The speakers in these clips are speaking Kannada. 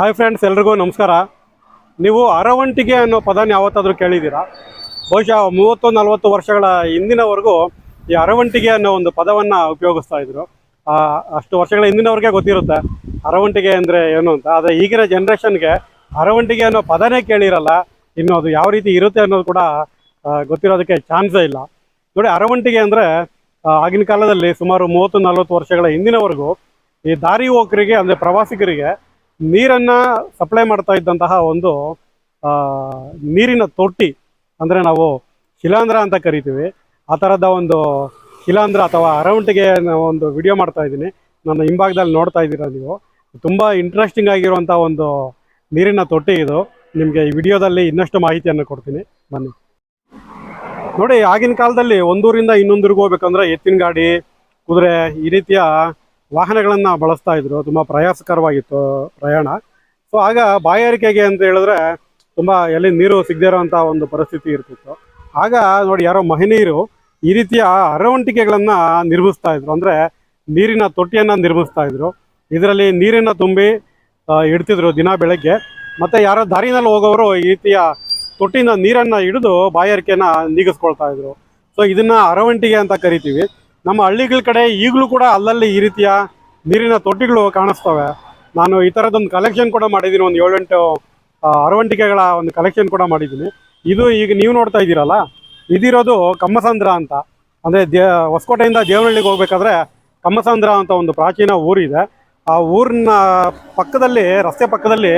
ಹಾಯ್ ಫ್ರೆಂಡ್ಸ್, ಎಲ್ರಿಗೂ ನಮಸ್ಕಾರ. ನೀವು ಅರವಂಟಿಗೆ ಅನ್ನೋ ಪದನ ಯಾವತ್ತಾದರೂ ಕೇಳಿದ್ದೀರಾ? ಬಹುಶಃ ಮೂವತ್ತು, ನಲವತ್ತು ವರ್ಷಗಳ ಹಿಂದಿನವರೆಗೂ ಈ ಅರವಂಟಿಗೆ ಅನ್ನೋ ಒಂದು ಪದವನ್ನು ಉಪಯೋಗಿಸ್ತಾ ಇದ್ರು. ಅಷ್ಟು ವರ್ಷಗಳ ಹಿಂದಿನವ್ರಿಗೆ ಗೊತ್ತಿರುತ್ತೆ ಅರವಂಟಿಗೆ ಅಂದರೆ ಏನು ಅಂತ. ಆದರೆ ಈಗಿನ ಜನ್ರೇಷನ್ಗೆ ಅರವಂಟಿಗೆ ಅನ್ನೋ ಪದನೇ ಕೇಳಿರಲ್ಲ. ಇನ್ನು ಅದು ಯಾವ ರೀತಿ ಇರುತ್ತೆ ಅನ್ನೋದು ಕೂಡ ಗೊತ್ತಿರೋದಕ್ಕೆ ಚಾನ್ಸೇ ಇಲ್ಲ. ನೋಡಿ, ಅರವಂಟಿಗೆ ಅಂದರೆ ಆಗಿನ ಕಾಲದಲ್ಲಿ ಸುಮಾರು ಮೂವತ್ತು, ನಲವತ್ತು ವರ್ಷಗಳ ಹಿಂದಿನವರೆಗೂ ಈ ದಾರಿ ಹೋಕರಿಗೆ ಅಂದರೆ ಪ್ರವಾಸಿಗರಿಗೆ ನೀರನ್ನು ಸಪ್ಲೈ ಮಾಡ್ತಾ ಇದ್ದಂತಹ ಒಂದು ನೀರಿನ ತೊಟ್ಟಿ ಅಂದರೆ ನಾವು ಶಿಲಾಂಧ್ರ ಅಂತ ಕರಿತೀವಿ. ಆ ಥರದ ಒಂದು ಶಿಲಾಂಧ್ರ ಅಥವಾ ಅರೌಂಟಿಗೆ ನಾವು ಒಂದು ವಿಡಿಯೋ ಮಾಡ್ತಾ ಇದ್ದೀನಿ. ನನ್ನ ಹಿಂಭಾಗದಲ್ಲಿ ನೋಡ್ತಾ ಇದ್ದೀರಾ ನೀವು. ತುಂಬ ಇಂಟ್ರೆಸ್ಟಿಂಗ್ ಆಗಿರುವಂಥ ಒಂದು ನೀರಿನ ತೊಟ್ಟಿ ಇದು. ನಿಮಗೆ ಈ ವಿಡಿಯೋದಲ್ಲಿ ಇನ್ನಷ್ಟು ಮಾಹಿತಿಯನ್ನು ಕೊಡ್ತೀನಿ. ಬನ್ನಿ. ನೋಡಿ, ಆಗಿನ ಕಾಲದಲ್ಲಿ ಒಂದೂರಿಂದ ಇನ್ನೊಂದೂರಿಗೆ ಹೋಗ್ಬೇಕಂದ್ರೆ ಎತ್ತಿನ ಗಾಡಿ, ಕುದುರೆ ಈ ರೀತಿಯ ವಾಹನಗಳನ್ನು ಬಳಸ್ತಾ ಇದ್ರು. ತುಂಬ ಪ್ರಯಾಸಕರವಾಗಿತ್ತು ಪ್ರಯಾಣ. ಸೊ ಆಗ ಬಾಯಾರಿಕೆಗೆ ಅಂತ ಹೇಳಿದ್ರೆ ತುಂಬ ಎಲ್ಲಿ ನೀರು ಸಿಗದೇ ಇರೋವಂಥ ಒಂದು ಪರಿಸ್ಥಿತಿ ಇರ್ತಿತ್ತು. ಆಗ ನೋಡಿ ಯಾರೋ ಮಹಿಳೆಯರು ಈ ರೀತಿಯ ಅರವಂಟಿಕೆಗಳನ್ನು ನಿರ್ಮಿಸ್ತಾ ಇದ್ರು. ಅಂದರೆ ನೀರಿನ ತೊಟ್ಟಿಯನ್ನು ನಿರ್ಮಿಸ್ತಾ ಇದ್ರು. ಇದರಲ್ಲಿ ನೀರನ್ನು ತುಂಬಿ ಇಡ್ತಿದ್ರು ದಿನ ಬೆಳಗ್ಗೆ. ಮತ್ತು ಯಾರೋ ದಾರಿನಲ್ಲಿ ಹೋಗೋರು ಈ ರೀತಿಯ ತೊಟ್ಟಿನ ನೀರನ್ನು ಹಿಡಿದು ಬಾಯಾರಿಕೆನ ನೀಗಿಸ್ಕೊಳ್ತಾ ಇದ್ರು. ಸೊ ಇದನ್ನ ಅರವಂಟಿಗೆ ಅಂತ ಕರಿತೀವಿ. ನಮ್ಮ ಹಳ್ಳಿಗಳ ಕಡೆ ಈಗಲೂ ಕೂಡ ಅಲ್ಲಲ್ಲಿ ಈ ರೀತಿಯ ನೀರಿನ ತೊಟ್ಟಿಗಳು ಕಾಣಿಸ್ತವೆ. ನಾನು ಈ ಥರದೊಂದು ಕಲೆಕ್ಷನ್ ಕೂಡ ಮಾಡಿದ್ದೀನಿ, ಒಂದು ಏಳೆಂಟು ಅರವಂಟಿಕೆಗಳ ಒಂದು ಕಲೆಕ್ಷನ್ ಕೂಡ ಮಾಡಿದ್ದೀನಿ. ಇದು ಈಗ ನೀವು ನೋಡ್ತಾ ಇದ್ದೀರಲ್ಲ, ಇದಿರೋದು ಕಮ್ಮಸಂದ್ರ ಅಂತ. ಅಂದರೆ ದೇ, ಹೊಸಕೋಟೆಯಿಂದ ದೇವನಹಳ್ಳಿಗೆ ಹೋಗ್ಬೇಕಾದ್ರೆ ಕಮ್ಮಸಂದ್ರ ಅಂತ ಒಂದು ಪ್ರಾಚೀನ ಊರಿದೆ. ಆ ಊರಿನ ಪಕ್ಕದಲ್ಲಿ, ರಸ್ತೆ ಪಕ್ಕದಲ್ಲಿ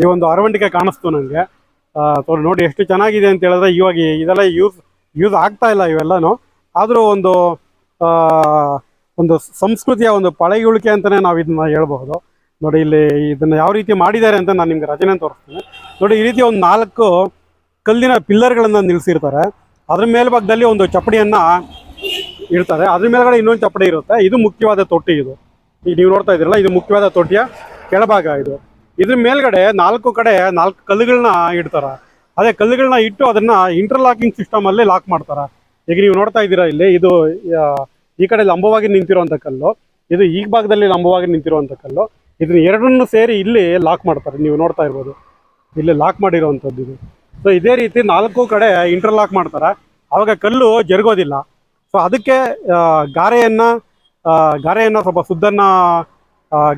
ಈ ಒಂದು ಅರವಂಟಿಕೆ ಕಾಣಿಸ್ತು ನನಗೆ ನೋಡಿ ಎಷ್ಟು ಚೆನ್ನಾಗಿದೆ ಅಂತ ಹೇಳಿದ್ರೆ ಇವಾಗ ಇದೆಲ್ಲ ಯೂಸ್ ಯೂಸ್ ಆಗ್ತಾ ಇಲ್ಲ ಇವೆಲ್ಲನೂ. ಆದರೂ ಒಂದು ಒಂದು ಸಂಸ್ಕೃತಿಯ ಒಂದು ಪಳೆಯುಳಿಕೆ ಅಂತಲೇ ನಾವು ಇದನ್ನ ಹೇಳ್ಬಹುದು. ನೋಡಿ, ಇಲ್ಲಿ ಇದನ್ನ ಯಾವ ರೀತಿ ಮಾಡಿದ್ದಾರೆ ಅಂತ ನಾನು ನಿಮ್ಗೆ ರಚನೆ ತೋರಿಸ್ತೀನಿ. ನೋಡಿ, ಈ ರೀತಿ ಒಂದು ನಾಲ್ಕು ಕಲ್ಲಿನ ಪಿಲ್ಲರ್ಗಳನ್ನು ನಿಲ್ಲಿಸಿರ್ತಾರೆ ಅದ್ರ ಮೇಲ್ಭಾಗದಲ್ಲಿ ಒಂದು ಚಪ್ಪಡಿಯನ್ನ ಇಡ್ತಾರೆ. ಅದ್ರ ಮೇಲ್ಗಡೆ ಇನ್ನೊಂದು ಚಪ್ಪಡಿ ಇರುತ್ತೆ. ಇದು ಮುಖ್ಯವಾದ ತೊಟ್ಟಿ ಇದು. ಈಗ ನೀವು ನೋಡ್ತಾ ಇದ್ದೀರಲ್ಲ, ಇದು ಮುಖ್ಯವಾದ ತೊಟ್ಟಿಯ ಕೆಳಭಾಗ ಇದು. ಇದ್ರ ಮೇಲ್ಗಡೆ ನಾಲ್ಕು ಕಡೆ ನಾಲ್ಕು ಕಲ್ಲುಗಳನ್ನ ಇಡ್ತಾರೆ. ಅದೇ ಕಲ್ಲುಗಳನ್ನ ಇಟ್ಟು ಅದನ್ನ ಇಂಟರ್ಲಾಕಿಂಗ್ ಸಿಸ್ಟಮ್ ಅಲ್ಲಿ ಲಾಕ್ ಮಾಡ್ತಾರೆ. ಈಗ ನೀವು ನೋಡ್ತಾ ಇದ್ದೀರಾ ಇಲ್ಲಿ, ಇದು ಈ ಕಡೆ ಲಂಬವಾಗಿ ನಿಂತಿರುವಂಥ ಕಲ್ಲು. ಇದು ಈ ಭಾಗದಲ್ಲಿ ಲಂಬವಾಗಿ ನಿಂತಿರುವಂಥ ಕಲ್ಲು. ಇದನ್ನ ಎರಡನ್ನೂ ಸೇರಿ ಇಲ್ಲಿ ಲಾಕ್ ಮಾಡ್ತಾರೆ, ನೀವು ನೋಡ್ತಾ ಇರ್ಬೋದು. ಇಲ್ಲಿ ಲಾಕ್ ಮಾಡಿರುವಂಥದ್ದು ಇದು. ಸೊ ಇದೇ ರೀತಿ ನಾಲ್ಕು ಕಡೆ ಇಂಟರ್ಲಾಕ್ ಮಾಡ್ತಾರೆ. ಆವಾಗ ಕಲ್ಲು ಜರುಗೋದಿಲ್ಲ. ಸೊ ಅದಕ್ಕೆ ಗಾರೆಯನ್ನು ಗಾರೆಯನ್ನು ಸ್ವಲ್ಪ ಸುದ್ದನ್ನು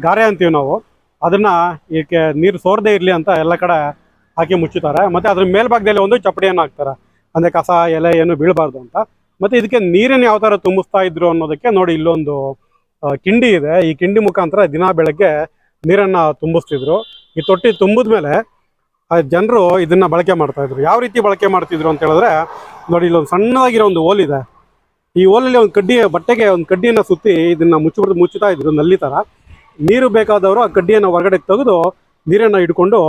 ಗಾರೆ ಅಂತೀವಿ ನಾವು. ಅದನ್ನ ಇದಕ್ಕೆ ನೀರು ಸೋರದೇ ಇರಲಿ ಅಂತ ಎಲ್ಲ ಕಡೆ ಹಾಕಿ ಮುಚ್ಚುತ್ತಾರೆ. ಮತ್ತೆ ಅದ್ರ ಮೇಲ್ಭಾಗದಲ್ಲಿ ಒಂದು ಚಪ್ಪಡಿಯನ್ನು ಹಾಕ್ತಾರೆ. ಅಂದ್ರೆ ಕಸ, ಎಲೆ ಏನು ಬೀಳಬಾರ್ದು ಅಂತ. ಮತ್ತೆ ಇದಕ್ಕೆ ನೀರನ್ನು ಯಾವ ಥರ ತುಂಬಿಸ್ತಾ ಇದ್ರು ಅನ್ನೋದಕ್ಕೆ ನೋಡಿ ಇಲ್ಲೊಂದು ಕಿಂಡಿ ಇದೆ. ಈ ಕಿಂಡಿ ಮುಖಾಂತರ ದಿನ ಬೆಳಗ್ಗೆ ನೀರನ್ನ ತುಂಬಿಸ್ತಿದ್ರು. ಈ ತೊಟ್ಟಿ ತುಂಬಿದ ಮೇಲೆ ಜನರು ಇದನ್ನ ಬಳಕೆ ಮಾಡ್ತಾಯಿದ್ರು ಯಾವ ರೀತಿ ಬಳಕೆ ಮಾಡ್ತಿದ್ರು ಅಂತ ಹೇಳಿದ್ರೆ, ನೋಡಿ ಇಲ್ಲೊಂದು ಸಣ್ಣದಾಗಿರೋ ಒಂದು ಓಲ್ ಇದೆ. ಈ ಓಲಲ್ಲಿ ಒಂದು ಕಡ್ಡಿ, ಬಟ್ಟೆಗೆ ಒಂದು ಕಡ್ಡಿಯನ್ನು ಸುತ್ತಿ ಇದನ್ನ ಮುಚ್ಚಿಬಿಡ್ದು ಮುಚ್ಚುತ್ತಾ ಇದ್ರು, ನಲ್ಲಿ ಥರ ನೀರು ಬೇಕಾದವರು ಆ ಕಡ್ಡಿಯನ್ನು ಹೊರಗಡೆ ತೆಗೆದು ನೀರನ್ನು ಹಿಡ್ಕೊಂಡು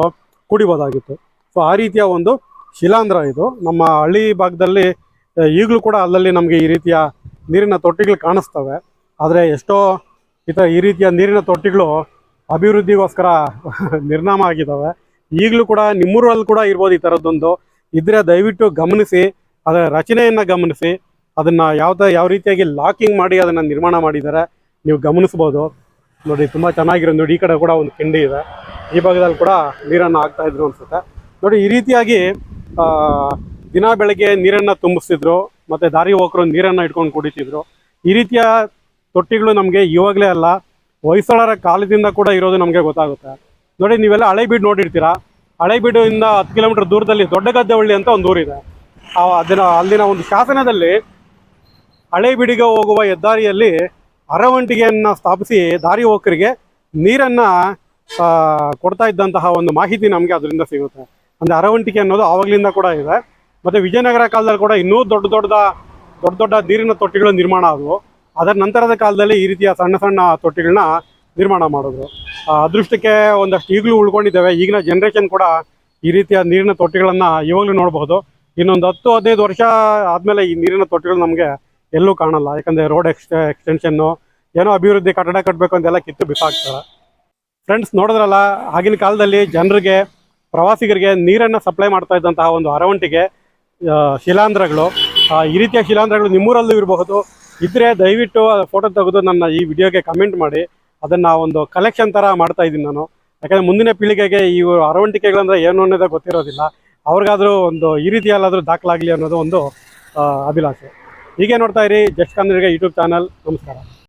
ಕುಡಿಬೋದಾಗಿತ್ತು. ಸೊ ಆ ರೀತಿಯ ಒಂದು ಶಿಲಾಂಧ್ರ ಇದು. ನಮ್ಮ ಹಳ್ಳಿ ಭಾಗದಲ್ಲಿ ಈಗಲೂ ಕೂಡ ಅಲ್ಲಲ್ಲಿ ನಮಗೆ ಈ ರೀತಿಯ ನೀರಿನ ತೊಟ್ಟಿಗಳು ಕಾಣಿಸ್ತವೆ. ಆದರೆ ಎಷ್ಟೋ ಈ ಈ ರೀತಿಯ ನೀರಿನ ತೊಟ್ಟಿಗಳು ಅಭಿವೃದ್ಧಿಗೋಸ್ಕರ ನಿರ್ನಾಮ ಆಗಿದ್ದಾವೆ ಈಗಲೂ ಕೂಡ ನಿಮ್ಮೂರಲ್ಲಿ ಕೂಡ ಇರ್ಬೋದು ಈ ಥರದ್ದೊಂದು ಇದ್ರೆ ದಯವಿಟ್ಟು ಗಮನಿಸಿ ಅದರ ರಚನೆಯನ್ನು ಗಮನಿಸಿ, ಅದನ್ನು ಯಾವ ಯಾವ ರೀತಿಯಾಗಿ ಲಾಕಿಂಗ್ ಮಾಡಿ ಅದನ್ನು ನಿರ್ಮಾಣ ಮಾಡಿದ್ದಾರೆ ನೀವು ಗಮನಿಸ್ಬೋದು. ನೋಡಿ, ತುಂಬ ಚೆನ್ನಾಗಿರೋ ನೋಡಿ, ಈ ಕಡೆ ಕೂಡ ಒಂದು ಕಿಂಡಿ ಇದೆ. ಈ ಭಾಗದಲ್ಲಿ ಕೂಡ ನೀರನ್ನು ಹಾಕ್ತಾ ಇದ್ರು ಅನ್ಸುತ್ತೆ. ನೋಡಿ, ಈ ರೀತಿಯಾಗಿ ದಿನ ಬೆಳಗ್ಗೆ ನೀರನ್ನು ತುಂಬಿಸ್ತಿದ್ರು, ಮತ್ತೆ ದಾರಿ ಹೋಕರು ನೀರನ್ನು ಇಟ್ಕೊಂಡು ಕುಡಿತಿದ್ರು. ಈ ರೀತಿಯ ತೊಟ್ಟಿಗಳು ನಮಗೆ ಇವಾಗಲೇ ಅಲ್ಲ, ಹೊಯ್ಸಳರ ಕಾಲದಿಂದ ಕೂಡ ಇರೋದು ನಮಗೆ ಗೊತ್ತಾಗುತ್ತೆ. ನೋಡಿ, ನೀವೆಲ್ಲ ಹಳೆಬೀಡು ನೋಡಿರ್ತೀರಾ? ಹಳೆಬೀಡಿಂದ ಹತ್ತು ಕಿಲೋಮೀಟರ್ ದೂರದಲ್ಲಿ ದೊಡ್ಡ ದೊಡ್ಡಗದ್ದೆಹಳ್ಳಿ ಅಂತ ಒಂದು ಊರಿದೆ. ಅದನ್ನ ಅಲ್ಲಿನ ಒಂದು ಶಾಸನದಲ್ಲಿ ಹಳೆಬೀಡಿಗೆ ಹೋಗುವ ಹೆದ್ದಾರಿಯಲ್ಲಿ ಅರವಂಟಿಗೆಯನ್ನು ಸ್ಥಾಪಿಸಿ ದಾರಿ ಹೋಕರಿಗೆ ನೀರನ್ನು ಕೊಡ್ತಾ ಇದ್ದಂತಹ ಒಂದು ಮಾಹಿತಿ ನಮಗೆ ಅದರಿಂದ ಸಿಗುತ್ತೆ. ಅಂದರೆ ಅರವಂಟಿಕೆ ಅನ್ನೋದು ಆವಾಗಲಿಂದ ಕೂಡ ಇದೆ. ಮತ್ತು ವಿಜಯನಗರ ಕಾಲದಲ್ಲಿ ಕೂಡ ಇನ್ನೂ ದೊಡ್ಡ ದೊಡ್ಡದ, ದೊಡ್ಡ ದೊಡ್ಡ ನೀರಿನ ತೊಟ್ಟಿಗಳು ನಿರ್ಮಾಣ ಆದವು. ಅದರ ನಂತರದ ಕಾಲದಲ್ಲಿ ಈ ರೀತಿಯ ಸಣ್ಣ ಸಣ್ಣ ತೊಟ್ಟಿಗಳನ್ನ ನಿರ್ಮಾಣ ಮಾಡಿದ್ರು. ಅದೃಷ್ಟಕ್ಕೆ ಒಂದಷ್ಟು ಈಗಲೂ ಉಳ್ಕೊಂಡಿದ್ದಾವೆ. ಈಗಿನ ಜನ್ರೇಷನ್ ಕೂಡ ಈ ರೀತಿಯ ನೀರಿನ ತೊಟ್ಟಿಗಳನ್ನು ಇವಾಗಲೂ ನೋಡಬಹುದು. ಇನ್ನೊಂದು ಹತ್ತು, ಹದಿನೈದು ವರ್ಷ ಆದಮೇಲೆ ಈ ನೀರಿನ ತೊಟ್ಟಿಗಳು ನಮಗೆ ಎಲ್ಲೂ ಕಾಣಲ್ಲ. ಯಾಕಂದರೆ ರೋಡ್ ಎಕ್ಸ್ ಎಕ್ಸ್ಟೆನ್ಷನ್ನು ಏನೋ ಅಭಿವೃದ್ಧಿ ಕಟ್ಟಡ ಕಟ್ಟಬೇಕು ಅಂತೆಲ್ಲ ಕಿತ್ತು ಬಿಸಾಕ್ತಾರೆ. ಫ್ರೆಂಡ್ಸ್ ನೋಡಿದ್ರಲ್ಲ, ಆಗಿನ ಕಾಲದಲ್ಲಿ ಜನರಿಗೆ ಪ್ರವಾಸಿಗರಿಗೆ ನೀರನ್ನು ಸಪ್ಲೈ ಮಾಡ್ತಾ ಇದ್ದಂತಹ ಒಂದು ಅರವಂಟಿಗೆ ಶಿಲಾಂಧ್ರಗಳು. ಈ ರೀತಿಯ ಶಿಲಾಂಧ್ರಗಳು ನಿಮ್ಮೂರಲ್ಲೂ ಇರಬಹುದು. ಇದ್ರೆ ದಯವಿಟ್ಟು ಫೋಟೋ ತೆಗೆದು ನನ್ನ ಈ ವಿಡಿಯೋಗೆ ಕಮೆಂಟ್ ಮಾಡಿ. ಅದನ್ನು ಒಂದು ಕಲೆಕ್ಷನ್ ಥರ ಮಾಡ್ತಾ ಇದ್ದೀನಿ ನಾನು. ಯಾಕಂದರೆ ಮುಂದಿನ ಪೀಳಿಗೆಗೆ ಈ ಅರವಂಟಿಕೆಗಳಂದ್ರೆ ಏನು ಅನ್ನೋದೇ ಗೊತ್ತಿರೋದಿಲ್ಲ. ಅವ್ರಿಗಾದರೂ ಒಂದು ಈ ರೀತಿಯಲ್ಲಾದರೂ ದಾಖಲಾಗಲಿ ಅನ್ನೋದು ಒಂದು ಅಭಿಲಾಷೆ. ಹೀಗೆ ನೋಡ್ತಾ ಇರಿ ಜಸ್ಟ್ ಕನ್ನಡಿಗ ಯೂಟ್ಯೂಬ್ ಚಾನಲ್ ನಮಸ್ಕಾರ.